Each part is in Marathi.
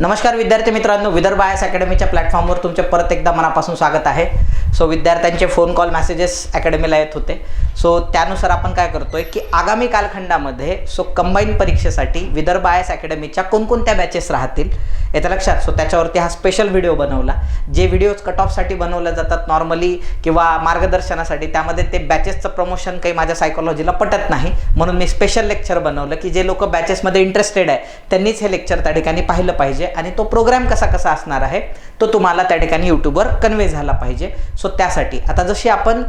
नमस्कार विद्यार्थी मित्रांनो विदर्भ आयस अकॅडमीच्या प्लॅटफॉर्मवर तुमचे परत एकदा मनापासून स्वागत आहे. सो विद्यार्थ्यांचे फोन कॉल मेसेजेस अकॅडमीला येत होते. सो त्यानुसार आपण काय करतोय की आगामी कालखंडामध्ये सो कंबाईन परीक्षेसाठी विदर्भ आयस अकॅडमीच्या कोणकोणत्या बॅचेस राहतील येत्या लक्षात. सो त्याच्यावरती हा स्पेशल व्हिडिओ बनवला. जे व्हिडिओज कट ऑफसाठी बनवले जातात नॉर्मली किंवा मार्गदर्शनासाठी त्यामध्ये ते बॅचेसचं प्रमोशन काही माझ्या सायकोलॉजीला पटत नाही. म्हणून मी स्पेशल लेक्चर बनवलं की जे लोक बॅचेसमध्ये इंटरेस्टेड आहे त्यांनीच हे लेक्चर त्या ठिकाणी पाहिलं पाहिजे आणि तो प्रोग्राम कसा कसा असणार आहे तो तुम्हाला त्या ठिकाणी यूट्यूबवर कन्वे झाला पाहिजे. सो सो त्यासाठी. आता जशी आपण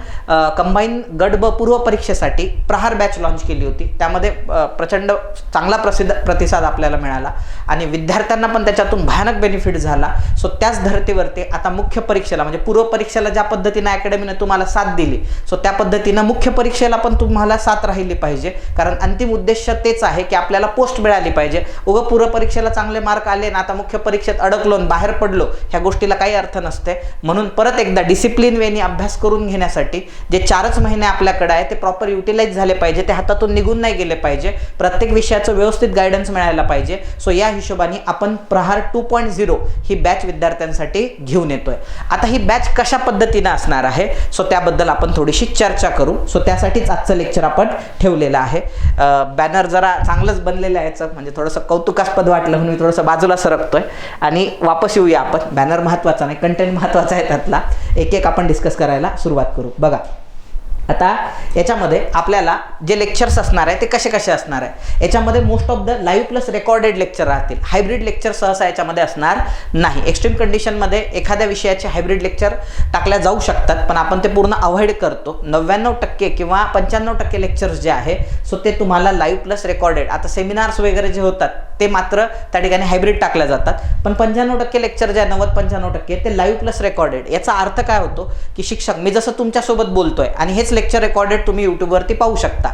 कंबाईन गट ब पूर्व परीक्षेसाठी प्रहार बॅच लॉन्च केली होती त्यामध्ये प्रचंड चांगला प्रसिद्ध प्रतिसाद आपल्याला मिळाला आणि विद्यार्थ्यांना पण त्याच्यातून भयानक बेनिफिट झाला. सो त्याच धर्तीवरती आता मुख्य परीक्षेला म्हणजे पूर्व परीक्षेला ज्या पद्धतीनं अकॅडमीने तुम्हाला साथ दिली सो त्या पद्धतीनं मुख्य परीक्षेला पण तुम्हाला साथ राहिली पाहिजे. कारण अंतिम उद्देश तेच आहे की आपल्याला पोस्ट मिळाली पाहिजे. उगं पूर्व परीक्षेला चांगले मार्क आले ना आता मुख्य परीक्षेत अडकलो बाहेर पडलो ह्या गोष्टीला काही अर्थ नसते. म्हणून परत एकदा डिसिप्लिन वेनी अभ्यास करून घेण्यासाठी जे चारच महिने आपल्याकडे आहे ते प्रॉपर युटिलाइज झाले पाहिजे ते हातातून निघून नाही गेले पाहिजे. प्रत्येक विषयाचं व्यवस्थित गायडन्स मिळायला पाहिजे. सो या हिशोबाने आपण प्रहार टू पॉईंट झिरो ही बॅच विद्यार्थ्यांसाठी घेऊन येतोय. आता ही बॅच कशा पद्धतीनं असणार आहे? सो त्याबद्दल आपण थोडीशी चर्चा करू. सो त्यासाठीच आजचं लेक्चर आपण ठेवलेलं आहे. बॅनर जरा चांगलंच बनलेलं आहे याचं. म्हणजे थोडंसं कौतुकास्पद वाटलं म्हणून मी थोडंसं बाजूला सरकतोय. आणि वापस येऊया आपण. बॅनर महत्त्वाचा नाही कंटेंट महत्त्वाचा आहे त्यातला. एक एक आपण आपण डिस्कस करायला सुरुवात करू. बघा आता याच्यामध्ये आपल्याला जे लेक्चर्स असणार आहे ते कसे कसे असणार आहे? याच्यामध्ये most of the live plus recorded lecture राहतील. हायब्रिड लेक्चर सहसा याच्यामध्ये असणार नाही. एक्स्ट्रीम कंडिशनमध्ये एखाद्या विषयाचे हायब्रिड लेक्चर टाकल्या जाऊ शकतात पण आपण ते पूर्ण अवॉइड करतो. नव्याण्णव टक्के किंवा पंच्याण्णव टक्के लेक्चर्स जे आहे सो ते तुम्हाला लाईव्ह प्लस रेकॉर्डेड आता सेमिनार्स वगैरे जे होतात ते मात्र त्या ठिकाणी हायब्रिड टाकल्या जातात. पण पंच्याण्णव टक्के लेक्चर जे आहे नव्वद पंच्याण्णव टक्के ते लाईव्ह प्लस रेकॉर्डेड याचा अर्थ काय होतो की शिक्षक मी जसं तुमच्यासोबत बोलतोय आणि हेच लेक्चर रेकॉर्डेड तुम्ही यूट्यूबवरती पाहू शकता.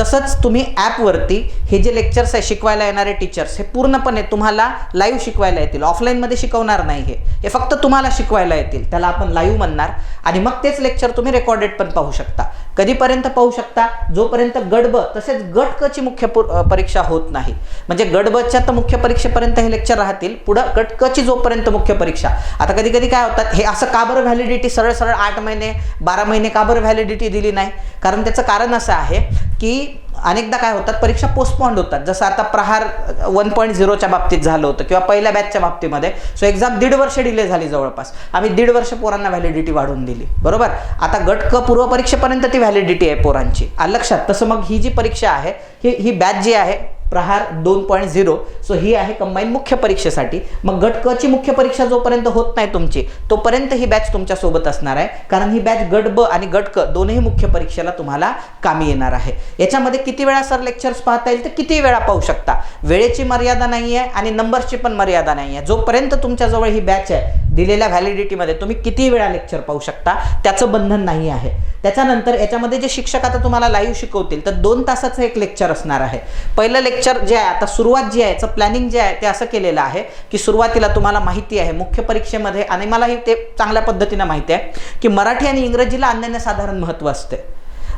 तसंच तुम्ही ॲपवरती हे जे लेक्चर्स आहे शिकवायला येणारे टीचर्स हे पूर्णपणे तुम्हाला लाईव्ह शिकवायला येतील. ऑफलाईनमध्ये शिकवणार नाही हे. हे फक्त तुम्हाला शिकवायला येतील. त्याला आपण लाईव्ह म्हणणार. आणि मग तेच लेक्चर तुम्ही रेकॉर्डेड पण पाहू शकता. कधीपर्यंत पाहू शकता? जोपर्यंत गडब तसेच गट क ची मुख्य पु- परीक्षा होत नाही. म्हणजे गडबच्या तर मुख्य परीक्षेपर्यंत हे लेक्चर राहतील पुढं गट क ची जोपर्यंत मुख्य परीक्षा. आता कधी कधी काय होतात? हे असं का बरं व्हॅलिडिटी सरळ सरळ आठ महिने बारा महिने का बरं व्हॅलिडिटी दिली नाही? कारण त्याचं कारण असं आहे की अनेकदा काय होतात परीक्षा पोस्टपॉन्ड होतात. जसं आता प्रहार वन पॉईंट झिरोच्या बाबतीत झालं होतं किंवा पहिल्या बॅचच्या बाबतीमध्ये. सो एक्झाम दीड वर्ष डिले झाली जवळपास. आम्ही दीड वर्ष पोरांना व्हॅलिडिटी वाढवून दिली. बरोबर? आता गट क पूर्व परीक्षेपर्यंत ती व्हॅलिडिटी आहे पोरांची. लक्षात. तसं मग ही जी परीक्षा आहे ही ही बॅच जी आहे प्रहार दोन पॉईंट झिरो. सो ही आहे कंबाईन मुख्य परीक्षेसाठी. मग गट क ची मुख्य परीक्षा जोपर्यंत होत नाही तुमची तोपर्यंत ही बॅच तुमच्यासोबत असणार आहे. कारण ही बॅच गट ब आणि गट क दोन्ही मुख्य परीक्षेला तुम्हाला कामी येणार आहे. याच्यामध्ये किती वेळा सर लेक्चर्स पाहता येईल तर किती वेळा पाहू शकता? वेळेची मर्यादा नाही आहे आणि नंबर्सची पण मर्यादा नाही आहे जोपर्यंत तुमच्याजवळ ही बॅच आहे दिलेल्या व्हॅलिडिटीमध्ये तुम्ही किती वेळा लेक्चर पाहू शकता? त्याचं बंधन नाही आहे. त्याच्यानंतर याच्यामध्ये जे शिक्षक आता तुम्हाला लाईव्ह शिकवतील तर दोन तासाचं एक लेक्चर असणार आहे. पहिलं लेक्चर जे आहे आता सुरुवात जी आहे याचं प्लॅनिंग जे आहे ते असं केलेलं आहे की सुरुवातीला तुम्हाला माहिती आहे मुख्य परीक्षेमध्ये आणि मलाही ते चांगल्या पद्धतीनं माहिती आहे की मराठी आणि इंग्रजीला अन्यान्यसाधारण महत्त्व असते.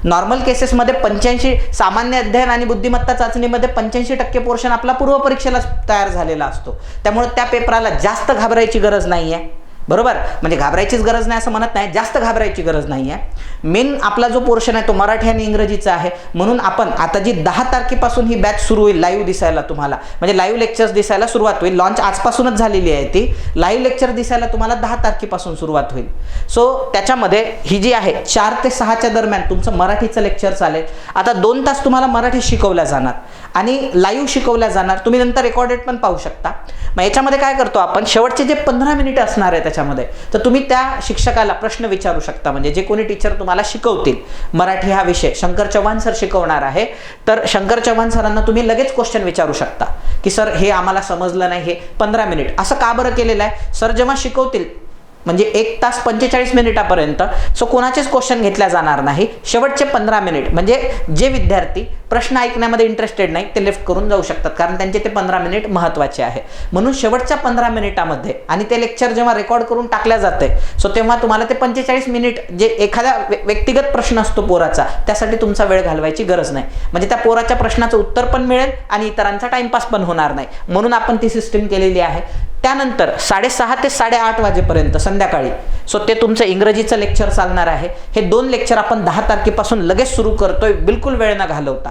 नॉर्मल केसेसमध्ये पंच्याऐंशी सामान्य अध्ययन आणि बुद्धिमत्ता चाचणीमध्ये पंच्याऐंशी टक्के पोर्शन आपला पूर्वपरीक्षेला तयार झालेला असतो. त्यामुळे त्या पेपराला जास्त घाबरायची गरज नाही आहे बरोबर? म्हणजे घाबरायचीच गरज नाही असं म्हणत नाही जास्त घाबरायची गरज नाही आहे मेन आपला जो पोर्शन आहे तो मराठी आणि इंग्रजीचा आहे. म्हणून आपण आता जी दहा तारखेपासून ही बॅच सुरू होईल लाईव्ह दिसायला तुम्हाला म्हणजे लाईव्ह लेक्चर्स दिसायला सुरुवात होईल. लॉन्च आजपासूनच झालेली आहे ती. लाईव्ह लेक्चर दिसायला तुम्हाला दहा तारखेपासून सुरुवात होईल. सो त्याच्यामध्ये ही जी आहे चार ते सहाच्या दरम्यान तुमचं मराठीचं लेक्चर चालेल. आता दोन तास तुम्हाला मराठी शिकवल्या जाणार. आणि लाईव्ह शिकवल्या जाणार. तुम्ही नंतर रेकॉर्डेड पण पाहू शकता. मग याच्यामध्ये काय करतो आपण? शेवटचे जे पंधरा मिनिटं असणार आहे त्याच्यामध्ये तर तुम्ही त्या शिक्षकाला प्रश्न विचारू शकता. म्हणजे जे कोणी टीचर तुम्हाला शिकवतील. मराठी हा विषय. शंकर चव्हाण सर शिकवणार आहे. तर शंकर चव्हाण सरांना तुम्ही लगेच क्वेश्चन विचारू शकता. की सर हे आम्हाला समजलं नाही. हे पंधरा मिनिट असं का बरं केलेलं आहे? सर जेव्हा शिकवतील म्हणजे एक तास पंचेचाळीस मिनिटापर्यंत. सो कोणाचेच क्वेश्चन घेतल्या जाणार नाही. शेवटचे पंधरा मिनिट. म्हणजे जे विद्यार्थी प्रश्न ऐकण्यामध्ये इंटरेस्टेड नाही ते लेफ्ट करून जाऊ शकतात. कारण त्यांचे ते पंधरा मिनिट महत्त्वाचे आहे. म्हणून शेवटच्या पंधरा मिनिटामध्ये आणि ते लेक्चर जेव्हा रेकॉर्ड करून टाकल्या जाते सो तेव्हा तुम्हाला ते पंचेचाळीस मिनिट जे एखाद्या व्य- व्यक्तिगत प्रश्न असतो पोराचा त्यासाठी तुमचा वेळ घालवायची गरज नाही. म्हणजे त्या पोराच्या प्रश्नाचं उत्तर पण मिळेल आणि इतरांचा टाइमपास पण होणार नाही. म्हणून आपण ती सिस्टीम केलेली आहे. त्यानंतर साडेसहा ते साडेआठ वाजेपर्यंत संध्याकाळी सो ते तुमचं इंग्रजीचं लेक्चर चालणार आहे. हे दोन लेक्चर आपण दहा तारखेपासून लगेच सुरू करतोय बिलकुल वेळ न घालवता.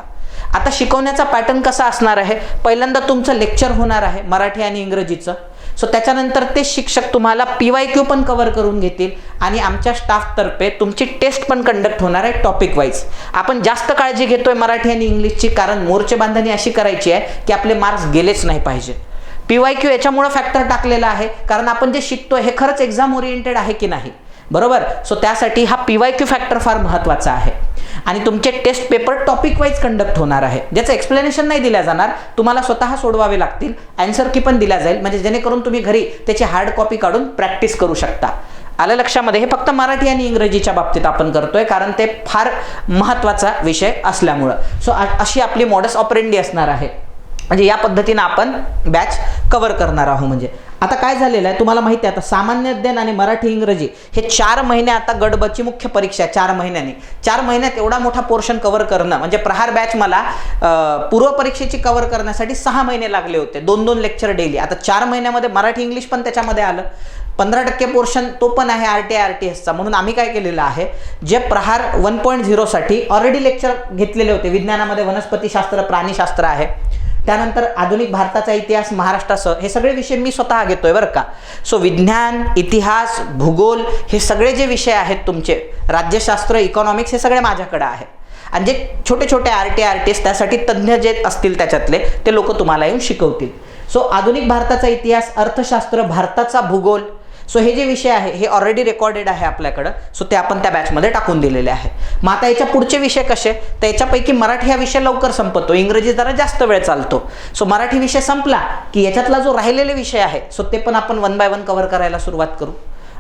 आता शिकवण्याचा पॅटर्न कसा असणार आहे? पहिल्यांदा तुमचं लेक्चर होणार आहे मराठी आणि इंग्रजीचं. सो त्याच्यानंतर ते शिक्षक तुम्हाला पी वाय क्यू पण कव्हर करून घेतील आणि आमच्या स्टाफतर्फे तुमची टेस्ट पण कंडक्ट होणार आहे टॉपिक वाईज आपण जास्त काळजी घेतोय मराठी आणि इंग्लिशची कारण मोर्चे बांधणी अशी करायची आहे की आपले मार्क्स गेलेच नाही पाहिजे. पी वाय क्यू याच्यामुळं फॅक्टर टाकलेला आहे. कारण आपण जे शिकतो हे खरंच एक्झाम ओरिएंटेड आहे की नाही? बरोबर? सो त्यासाठी हा पी वाय क्यू फॅक्टर फार महत्त्वाचा आहे. आणि तुमचे test paper topic wise conduct होणार आहे. ज्याचं एक्सप्लेनेशन नाही दिल्या जाणार तुम्हाला स्वतः सोडवावे लागतील. अँसर की पण दिल्या जाईल. म्हणजे जेणेकरून तुम्ही घरी त्याची हार्ड कॉपी काढून प्रॅक्टिस करू शकता. आलं लक्षामध्ये? हे फक्त मराठी आणि इंग्रजीच्या बाबतीत आपण करतोय कारण ते फार महत्त्वाचा विषय असल्यामुळं. सो अशी आपली मॉडस ऑपरेंडी असणार आहे. म्हणजे या पद्धतीनं आपण बॅच कवर करणार आहोत म्हणजे. आता काय झालेलं आहे? तुम्हाला माहिती आहे आता सामान्य अध्ययन आणि मराठी इंग्रजी हे चार महिने आता गडबची मुख्य परीक्षा आहे चार महिन्याने. चार महिन्यात एवढा मोठा पोर्शन कव्हर करणं म्हणजे प्रहार बॅच मला पूर्व परीक्षेची कव्हर करण्यासाठी सहा महिने लागले होते. दोन दोन लेक्चर डेली आता चार महिन्यामध्ये मराठी इंग्लिश पण त्याच्यामध्ये आलं. पंधरा टक्के पोर्शन तो पण आहे आर टी आर टी एसचा म्हणून आम्ही काय केलेलं आहे जे प्रहार वन पॉईंट झिरोसाठी ऑलरेडी लेक्चर घेतलेले होते. विज्ञानामध्ये वनस्पतीशास्त्र प्राणीशास्त्र आहे. त्यानंतर आधुनिक भारताचा इतिहास महाराष्ट्रासह हे सगळे विषय मी स्वतः घेतोय बरं का. सो विज्ञान इतिहास भूगोल हे सगळे जे विषय आहेत तुमचे राज्यशास्त्र इकॉनॉमिक्स हे सगळे माझ्याकडे आहे. आणि जे छोटे छोटे R T R T S त्यासाठी तज्ज्ञ जे असतील त्याच्यातले ते लोक तुम्हाला येऊन शिकवतील. सो आधुनिक भारताचा इतिहास अर्थशास्त्र भारताचा भूगोल सो हे जे विषय आहे हे ऑलरेडी रेकॉर्डेड आहे आपल्याकडं. सो ते आपण त्या बॅचमध्ये टाकून दिलेले आहे. मग आता याच्या पुढचे विषय कसे? तर याच्यापैकी मराठी हा विषय लवकर संपतो. इंग्रजी जरा जास्त वेळ चालतो. सो मराठी विषय संपला की याच्यातला जो राहिलेले विषय आहे सो ते पण आपण वन बाय वन कव्हर करायला सुरुवात करू.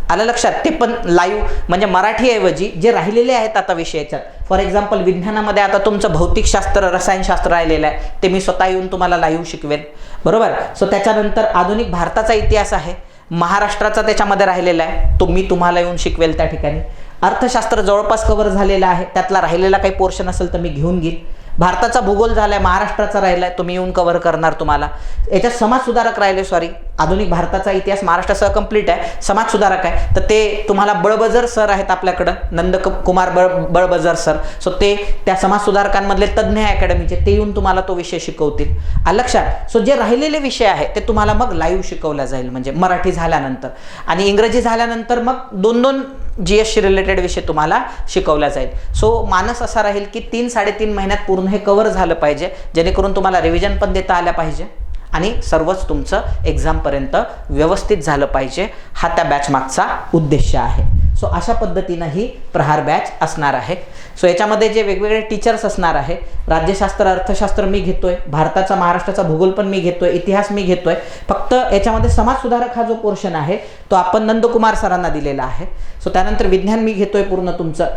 आलं लक्षात? ते पण लाईव्ह म्हणजे मराठीऐवजी जे राहिलेले आहेत आता विषयाच्यात. फॉर एक्झाम्पल विज्ञानामध्ये आता तुमचं भौतिकशास्त्र रसायनशास्त्र राहिलेलं आहे. ते मी स्वतः येऊन तुम्हाला लाईव्ह शिकवेन. बरोबर? सो त्याच्यानंतर आधुनिक भारताचा इतिहास आहे. महाराष्ट्राचा त्याच्यामध्ये राहिलेला आहे. तो मी तुम्हाला येऊन शिकवेल त्या ठिकाणी. अर्थशास्त्र जवळपास कव्हर झालेलं आहे. त्यातला राहिलेला काही पोर्शन असेल तर मी घेऊन घेईन. भारताचा भूगोल झालाय महाराष्ट्राचा राहिलाय तुम्ही येऊन कव्हर करणार तुम्हाला. याच्यात समाज सुधारक राहिले सॉरी आधुनिक भारताचा इतिहास महाराष्ट्रासह कंप्लीट आहे. समाजसुधारक आहे. तर ते तुम्हाला बळबजर सर आहेत आपल्याकडं. नंद कुमार बळ बळबजर सर सो ते त्या समाजसुधारकांमधले तज्ज्ञ आहे अकॅडमीचे ते येऊन तुम्हाला तो विषय शिकवतील. लक्षात सो जे राहिलेले विषय आहे ते तुम्हाला मग लाईव्ह शिकवला जाईल. म्हणजे मराठी झाल्यानंतर. आणि इंग्रजी झाल्यानंतर मग दोन दोन जी एसशी रिलेटेड विषय तुम्हाला शिकवला जाईल. सो मानस असा राहील की तीन साडेतीन महिन्यात पूर्ण हे कव्हर झालं पाहिजे जेणेकरून तुम्हाला रिव्हिजन पण देता आल्या पाहिजे आणि सर्वच तुमचं एक्झामपर्यंत व्यवस्थित झालं पाहिजे. हा त्या बॅच मागचा उद्देश आहे. सो अशा पद्धतीनं ही प्रहार बॅच असणार आहे. सो याच्यामध्ये जे वेगवेगळे टीचर्स असणार आहे राज्यशास्त्र अर्थशास्त्र मी घेतोय भारताचा महाराष्ट्राचा भूगोल पण मी घेतोय इतिहास मी घेतोय. फक्त याच्यामध्ये समाज सुधारक हा जो पोर्शन आहे तो आपण नंदकुमार सरांना दिलेला आहे. सो त्यानंतर विज्ञान मी घेतोय पूर्ण तुमचं.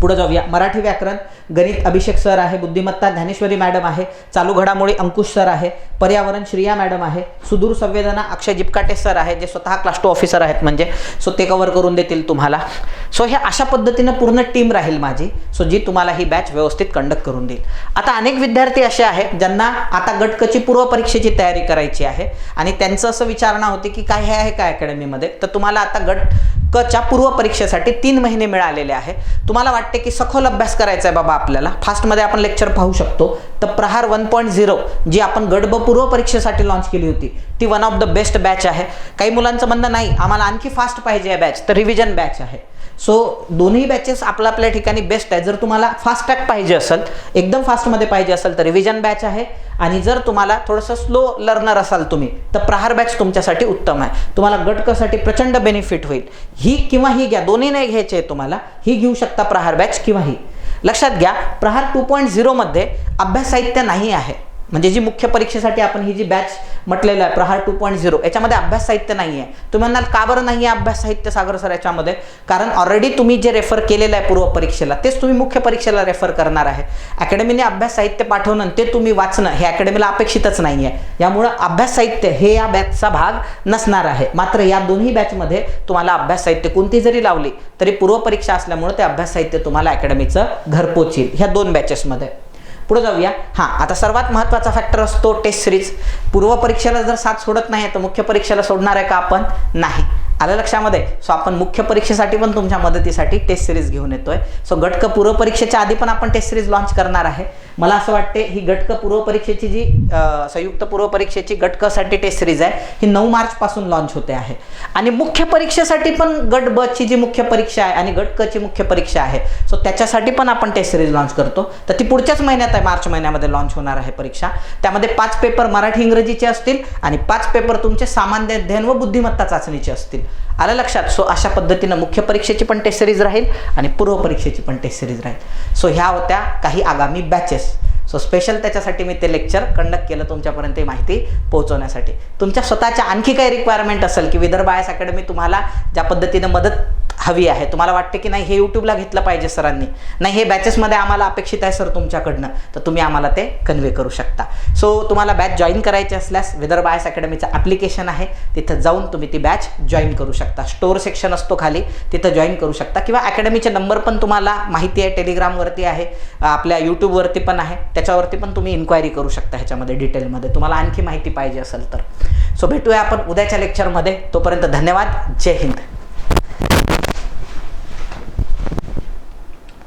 पुढे जाऊया. मराठी व्याकरण गणित अभिषेक सर आहे बुद्धिमत्ता ज्ञानेश्वरी मॅडम आहे चालू घडामोडी अंकुश सर आहे पर्यावरण श्रिया मॅडम आहे सुदूर संवेदना अक्षय जिपकाटे सर आहे जे स्वतः क्लास टू ऑफिसर आहेत म्हणजे सो ते कव्हर करून देतील तुम्हाला. सो हे अशा पद्धतीनं पूर्ण टीम राहील माझी. सो जी तुम्हाला ही बॅच व्यवस्थित कंडक्ट करून देईल. आता अनेक विद्यार्थी असे आहेत ज्यांना आता गटकची पूर्व परीक्षेची तयारी करायची आहे. आणि त्यांचं असं विचारणा होती की काय हे आहे काय अकॅडमीमध्ये तर तुम्हाला आता गट कच्या पूर्व परीक्षेसाठी तीन महिने मिळालेले आहे. तुम्हाला वाटते की सखोल अभ्यास करायचा आहे बाबा आपल्याला? फास्टमध्ये आपण लेक्चर पाहू शकतो. तर प्रहार वन पॉईंट झिरो जी आपण गडब पूर्व परीक्षेसाठी लॉन्च केली होती ती one of the best batch आहे. काही मुलांचं म्हणणं नाही आम्हाला आणखी फास्ट पाहिजे आहे बॅच तर रिव्हिजन बॅच आहे. सो दोन्ही बॅचेस आपल्या आपल्या ठिकाणी बेस्ट आहे जर तुम्हाला फास्ट ट्रॅक पाहिजे असेल एकदम फास्टमध्ये पाहिजे असेल तर रिव्हिजन बॅच आहे. आणि जर तुम्हाला थोडंसं स्लो लर्नर असाल तुम्ही तर प्रहार बॅच तुमच्यासाठी उत्तम आहे. तुम्हाला गटकसाठी प्रचंड बेनिफिट होईल. ही किंवा ही घ्या. दोन्ही नाही घ्यायचे आहे तुम्हाला. ही घेऊ शकता प्रहार बॅच किंवा ही. लक्षात घ्या प्रहार टू पॉईंट झिरोमध्ये अभ्यास साहित्य नाही आहे. म्हणजे जी मुख्य परीक्षेसाठी आपण ही जी बॅच म्हटलेलं आहे प्रहार टू पॉईंट झिरो याच्यामध्ये अभ्यास साहित्य नाही आहे तुम्ही म्हणाल का बरं नाही आहे अभ्यास साहित्य सागर सर याच्यामध्ये? कारण ऑलरेडी तुम्ही जे रेफर केलेलं आहे पूर्व परीक्षेला तेच तुम्ही मुख्य परीक्षेला रेफर करणार आहे. अकॅडमीने अभ्यास साहित्य पाठवणं ते तुम्ही वाचणं हे अकॅडमीला अपेक्षितच नाही आहे यामुळं अभ्यास साहित्य हे या बॅचचा भाग नसणार आहे. मात्र या दोन्ही बॅचमध्ये तुम्हाला अभ्यास साहित्य कोणती जरी लावली तरी पूर्व परीक्षा असल्यामुळे ते अभ्यास साहित्य तुम्हाला अकॅडमीचं घरपोच येईल ह्या दोन बॅचेसमध्ये पुढे जाऊया. हां आता सर्वात महत्त्वाचा फॅक्टर असतो टेस्ट सिरीज पूर्व परीक्षेला जर साथ सोडत नाही तर मुख्य परीक्षेला सोडणार आहे का आपण? नाही. आलं लक्षामध्ये? सो आपण मुख्य परीक्षेसाठी पण तुमच्या मदतीसाठी टेस्ट सिरीज घेऊन येतोय. सो गटक पूर्व परीक्षेच्या आधी पण आपण टेस्ट सिरीज लॉन्च करणार आहे. मला असं वाटते ही गटक पूर्व परीक्षेची जी संयुक्त पूर्व परीक्षेची गटकसाठी टेस्ट सिरीज आहे ही नऊ मार्च पासून लॉन्च होते आहे. आणि मुख्य परीक्षेसाठी पण गट बची ची जी मुख्य परीक्षा आहे आणि गट ची मुख्य परीक्षा आहे सो त्याच्यासाठी पण आपण टेस्ट सिरीज लॉन्च करतो. तर ती पुढच्याच महिन्यात आहे मार्च महिन्यामध्ये लॉन्च होणार आहे परीक्षा. त्यामध्ये पाच पेपर मराठी इंग्रजीचे असतील आणि पाच पेपर तुमचे सामान्य अध्ययन व बुद्धिमत्ता चाचणीचे असतील. आलं लक्षात? सो अशा पद्धतीनं मुख्य परीक्षेची पण टेस्ट सिरीज राहील आणि पूर्व परीक्षेची पण टेस्ट सिरीज राहील. सो ह्या होत्या काही आगामी बॅचेस सो स्पेशल त्याच्यासाठी मी ते लेक्चर कंडक्ट केलं तुमच्यापर्यंत माहिती पोहोचवण्यासाठी. तुमच्या स्वतःच्या आणखी काही रिक्वायरमेंट असेल की विदर्भ आयस अकॅडमी तुम्हाला ज्या पद्धतीनं मदत हवी आहे. तुम्हाला वाटते की नाही हे यूट्यूबला घेतलं पाहिजे सरांनी. नाही हे बॅचेसमध्ये आम्हाला अपेक्षित आहे सर तुमच्याकडनं. तर तुम्ही आम्हाला ते कन्वे करू शकता. सो तुम्हाला बॅच जॉईन करायची असल्यास विदर्भ आयस अकॅडमीचं ॲप्लिकेशन आहे. तिथं जाऊन तुम्ही ती बॅच जॉईन करू शकता. स्टोअर सेक्शन असतो खाली. तिथं जॉईन करू शकता. किंवा अकॅडमीचे नंबर पण तुम्हाला माहिती आहे. टेलिग्रामवरती आहे. आपल्या यूट्यूबवरती पण आहे. त्याच्यावरती पण तुम्ही इन्क्वायरी करू शकता ह्याच्यामध्ये डिटेलमध्ये तुम्हाला आणखी माहिती पाहिजे असेल तर. सो भेटूया आपण उद्याच्या लेक्चरमध्ये तोपर्यंत धन्यवाद. जय हिंद.